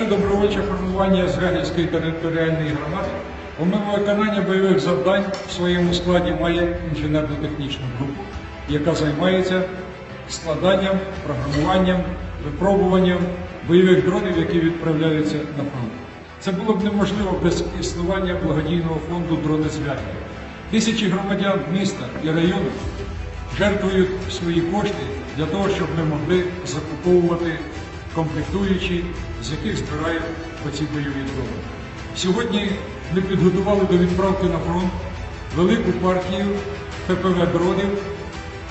Наше добровольче формування Звягільської територіальної громади у виконання бойових завдань в своєму складі має інженерно-технічну групу, яка займається складанням, програмуванням, випробуванням бойових дронів, які відправляються на фронт. Це було б неможливо без існування благодійного фонду «Дронезв'язки». Тисячі громадян міста і району жертвують свої кошти для того, щоб ми могли закуповувати комплектуючі, з яких збирають оці бойові дрони. Сьогодні ми підготували до відправки на фронт велику партію ППВ дронів,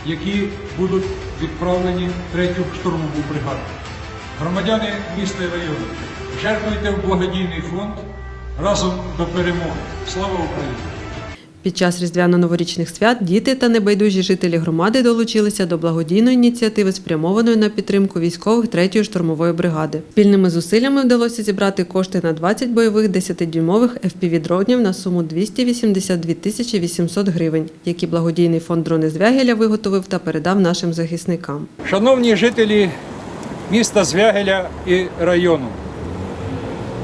які будуть відправлені в третю штурмову бригаду. Громадяни міста і району, жертвуйте в благодійний фонд разом до перемоги. Слава Україні! Під час різдвяно-новорічних свят діти та небайдужі жителі громади долучилися до благодійної ініціативи, спрямованої на підтримку військових 3-ї штурмової бригади. Спільними зусиллями вдалося зібрати кошти на 20 бойових 10-дюймових FPV-дронів на суму 282 тисячі 800 гривень, які благодійний фонд «Дрони Звягеля» виготовив та передав нашим захисникам. Шановні жителі міста Звягеля і району,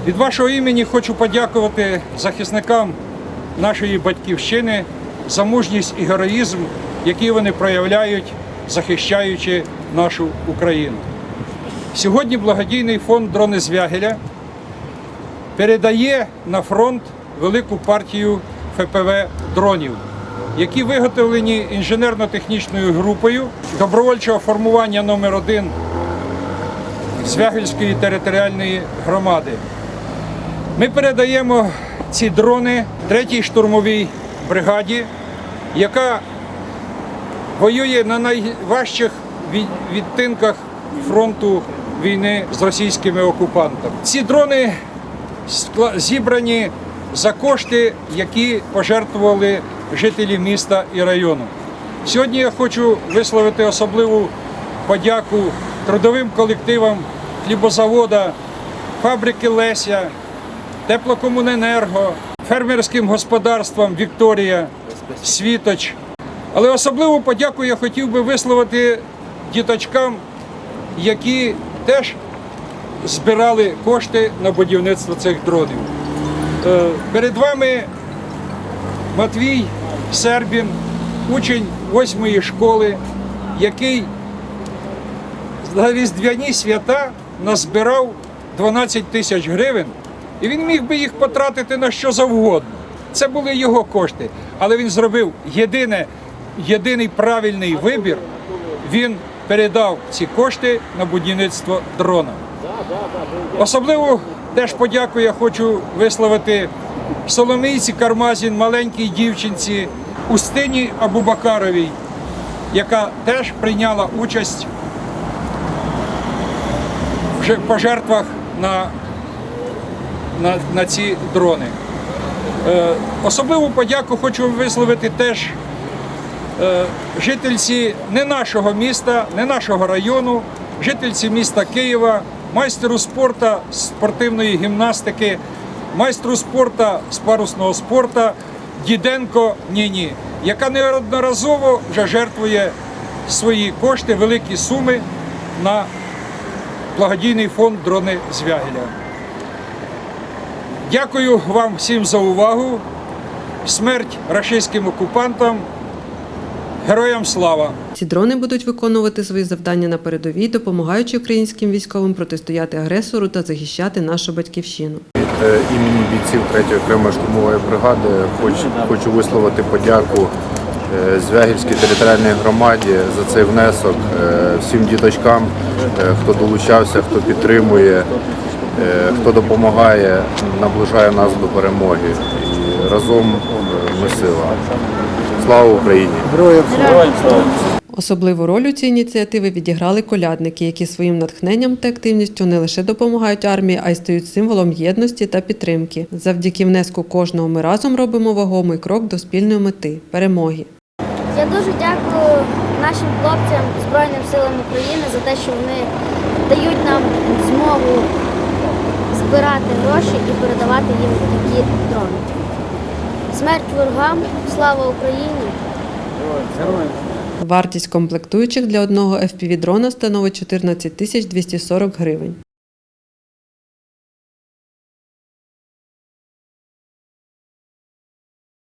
від вашого імені хочу подякувати захисникам нашої батьківщини за мужність і героїзм, які вони проявляють, захищаючи нашу Україну. Сьогодні благодійний фонд Дрони Звягеля передає на фронт велику партію ФПВ дронів, які виготовлені інженерно-технічною групою добровольчого формування номер 1 Звягельської територіальної громади. Ми передаємо ці дрони 3-й штурмовій бригаді, яка воює на найважчих відтинках фронту війни з російськими окупантами. Ці дрони зібрані за кошти, які пожертвували жителі міста і району. Сьогодні я хочу висловити особливу подяку трудовим колективам хлібозавода, фабрики Леся, Теплокомуненерго, фермерським господарствам Вікторія, Світоч. Але особливу подяку я хотів би висловити діточкам, які теж збирали кошти на будівництво цих дронів. Е, Перед вами Матвій Сербін, учень восьмої школи, який за різдвяні свята назбирав 12 тисяч гривень, і він міг би їх потратити на що завгодно. Це були його кошти. Але він зробив єдине, єдиний правильний вибір. Він передав ці кошти на будівництво дрона. Особливо теж подяку я хочу висловити Соломійці Кармазін, маленькій дівчинці Устині Абубакаровій, яка теж прийняла участь в пожертвах на, на, на ці дрони. Е, особливу подяку хочу висловити теж е, жительці не нашого міста, не нашого району, жительці міста Києва, майстеру спорту спортивної гімнастики, майстру спорту з парусного спорту Діденко Ніні, яка неодноразово вже жертвує свої кошти, великі суми на благодійний фонд дрони Звягеля. Дякую вам всім за увагу. Смерть рашистським окупантам. Героям слава! Ці дрони будуть виконувати свої завдання на передовій, допомагаючи українським військовим протистояти агресору та захищати нашу батьківщину. Від е, імені бійців 3-ї окремої штурмової бригади хочу, хочу висловити подяку е, Звягільській територіальній громаді за цей внесок, е, всім діточкам, хто долучався, хто підтримує, хто допомагає, наближає нас до перемоги. І разом е, ми сила. Слава Україні! Особливу роль у цій ініціативі відіграли колядники, які своїм натхненням та активністю не лише допомагають армії, а й стають символом єдності та підтримки. Завдяки внеску кожного ми разом робимо вагомий крок до спільної мети перемоги. Я дуже дякую нашим хлопцям Збройним силам України за те, що вони дають нам змогу збирати гроші і передавати їм такі дрони. Смерть ворогам, слава Україні! Вартість комплектуючих для одного FPV-дрона становить 14 тисяч 240 гривень.